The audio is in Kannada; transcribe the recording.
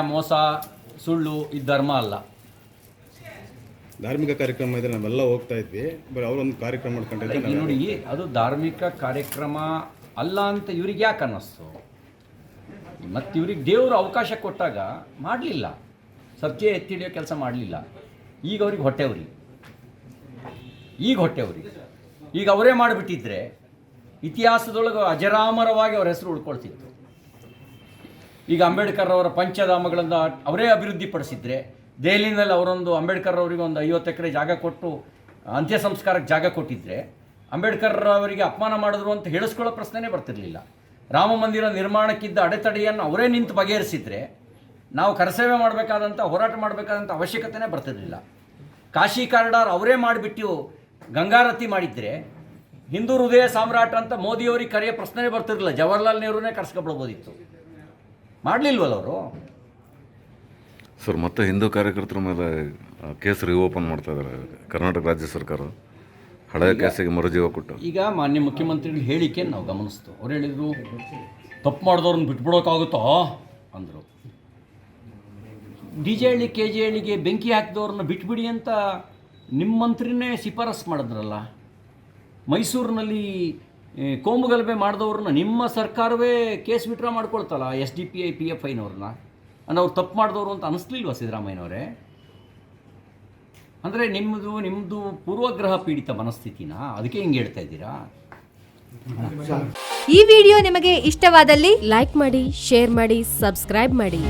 ಮೋಸ ಸುಳ್ಳು ಇದು ಧರ್ಮ ಅಲ್ಲ. ಧಾರ್ಮಿಕ ಕಾರ್ಯಕ್ರಮ ಇದ್ರೆ ನಾವೆಲ್ಲ ಹೋಗ್ತಾ ಇದ್ವಿ ಬರೀ ಅವರೊಂದು ಕಾರ್ಯಕ್ರಮ ಮಾಡ್ಕೊಂಡಿದ್ದೆ ಈಗ ನೋಡಿ ಅದು ಧಾರ್ಮಿಕ ಕಾರ್ಯಕ್ರಮ ಅಲ್ಲ ಅಂತ ಇವ್ರಿಗೆ ಯಾಕೆ ಅನ್ನಿಸ್ತು? ಮತ್ತು ಇವ್ರಿಗೆ ದೇವರು ಅವಕಾಶ ಕೊಟ್ಟಾಗ ಮಾಡಲಿಲ್ಲ. ಸತ್ಯ ಎತ್ತಿಡಿಯೋ ಕೆಲಸ ಮಾಡಲಿಲ್ಲ. ಈಗ ಅವ್ರಿಗೆ ಹೊಟ್ಟೆವ್ರಿ. ಈಗ ಹೊಟ್ಟೆವ್ರಿ. ಈಗ ಅವರೇ ಮಾಡಿಬಿಟ್ಟಿದ್ರೆ ಇತಿಹಾಸದೊಳಗೆ ಅಜರಾಮರವಾಗಿ ಅವ್ರ ಹೆಸರು ಉಳ್ಕೊಳ್ತಿತ್ತು. ಈಗ ಅಂಬೇಡ್ಕರ್ ಅವರ ಪಂಚಧಾಮಗಳನ್ನು ಅವರೇ ಅಭಿವೃದ್ಧಿಪಡಿಸಿದ್ರೆ ದೆಹಲಿನಲ್ಲಿ ಅವರೊಂದು ಅಂಬೇಡ್ಕರ್ ಅವರಿಗೆ ಒಂದು ಐವತ್ತು ಎಕರೆ ಜಾಗ ಕೊಟ್ಟು ಅಂತ್ಯ ಸಂಸ್ಕಾರಕ್ಕೆ ಜಾಗ ಕೊಟ್ಟಿದ್ರೆ ಅಂಬೇಡ್ಕರ್ ಅವರಿಗೆ ಅಪಮಾನ ಮಾಡಿದ್ರು ಅಂತ ಹೇಳಿಸ್ಕೊಳ್ಳೋ ಪ್ರಶ್ನೆನೇ ಬರ್ತಿರಲಿಲ್ಲ. ರಾಮ ಮಂದಿರ ನಿರ್ಮಾಣಕ್ಕಿದ್ದ ಅಡೆತಡೆಯನ್ನು ಅವರೇ ನಿಂತು ಬಗೆಹರಿಸಿದ್ರೆ ನಾವು ಕರಸೇವೆ ಮಾಡಬೇಕಾದಂಥ, ಹೋರಾಟ ಮಾಡಬೇಕಾದಂಥ ಅವಶ್ಯಕತೆನೇ ಬರ್ತಿರಲಿಲ್ಲ. ಕಾಶಿ ಕಾರಿಡಾರ್ ಅವರೇ ಮಾಡಿಬಿಟ್ಟು ಗಂಗಾರತಿ ಮಾಡಿದ್ರೆ ಹಿಂದೂ ಹೃದಯ ಸಾಮ್ರಾಟ ಅಂತ ಮೋದಿಯವರಿಗೆ ಕರೆಯ ಪ್ರಶ್ನೆ ಬರ್ತಿರಲಿಲ್ಲ. ಜವಾಹರ್ಲಾಲ್ ನೆಹರೂನೇ ಕರ್ಸ್ಕೊಬಿಡ್ಬೋದಿತ್ತು. ಮಾಡಲಿಲ್ವಲ್ಲ ಅವರು? ಸರ್ ಮತ್ತೆ ಹಿಂದೂ ಕಾರ್ಯಕರ್ತರ ಮೇಲೆ ಕೇಸ್ ರಿಓಪನ್ ಮಾಡ್ತಾ ಇದ್ದಾರೆ ಕರ್ನಾಟಕ ರಾಜ್ಯ ಸರ್ಕಾರ. ಹಳೆಯ ಕೇಸಿಗೆ ಮರುಜೀವ ಕೊಟ್ಟು. ಈಗ ಮಾನ್ಯ ಮುಖ್ಯಮಂತ್ರಿಗಳ ಹೇಳಿಕೆ ನಾವು ಗಮನಿಸ್ತು. ಅವ್ರು ಹೇಳಿದರು ತಪ್ಪು ಮಾಡಿದವ್ರನ್ನ ಬಿಟ್ಬಿಡೋಕ್ಕಾಗುತ್ತೋ ಅಂದರು. D J Halli K J ಹಳ್ಳಿಗೆ ಬೆಂಕಿ ಹಾಕಿದವ್ರನ್ನ ಬಿಟ್ಬಿಡಿ ಅಂತ ನಿಮ್ಮ ಮಂತ್ರಿನೇ ಶಿಫಾರಸ್ ಮಾಡಿದ್ರಲ್ಲ? ಮೈಸೂರಿನಲ್ಲಿ ಏ, ಕೋಮುಗಲಭೆ ಮಾಡಿದವ್ರನ್ನ ನಿಮ್ಮ ಸರ್ಕಾರವೇ case withdraw ಮಾಡ್ಕೊಳ್ತಲ್ಲ S D P I P F ಐನವ್ರನ್ನ. ಅಂದ್ರೆ ಅವ್ರು ತಪ್ಪು ಮಾಡಿದವರು ಅಂತ ಅನಿಸ್ಲಿಲ್ವಾ ಸಿದ್ದರಾಮಯ್ಯನವರೇ? ಅಂದರೆ ನಿಮ್ಮದು ನಿಮ್ಮದು ಪೂರ್ವಗ್ರಹ ಪೀಡಿತ ಮನಸ್ಥಿತಿನ? ಅದಕ್ಕೆ ಹಿಂಗೆ ಹೇಳ್ತಾ ಇದ್ದೀರಾ? ಈ ವಿಡಿಯೋ ನಿಮಗೆ ಇಷ್ಟವಾದಲ್ಲಿ ಲೈಕ್ ಮಾಡಿ ಶೇರ್ ಮಾಡಿ ಸಬ್ಸ್ಕ್ರೈಬ್ ಮಾಡಿ.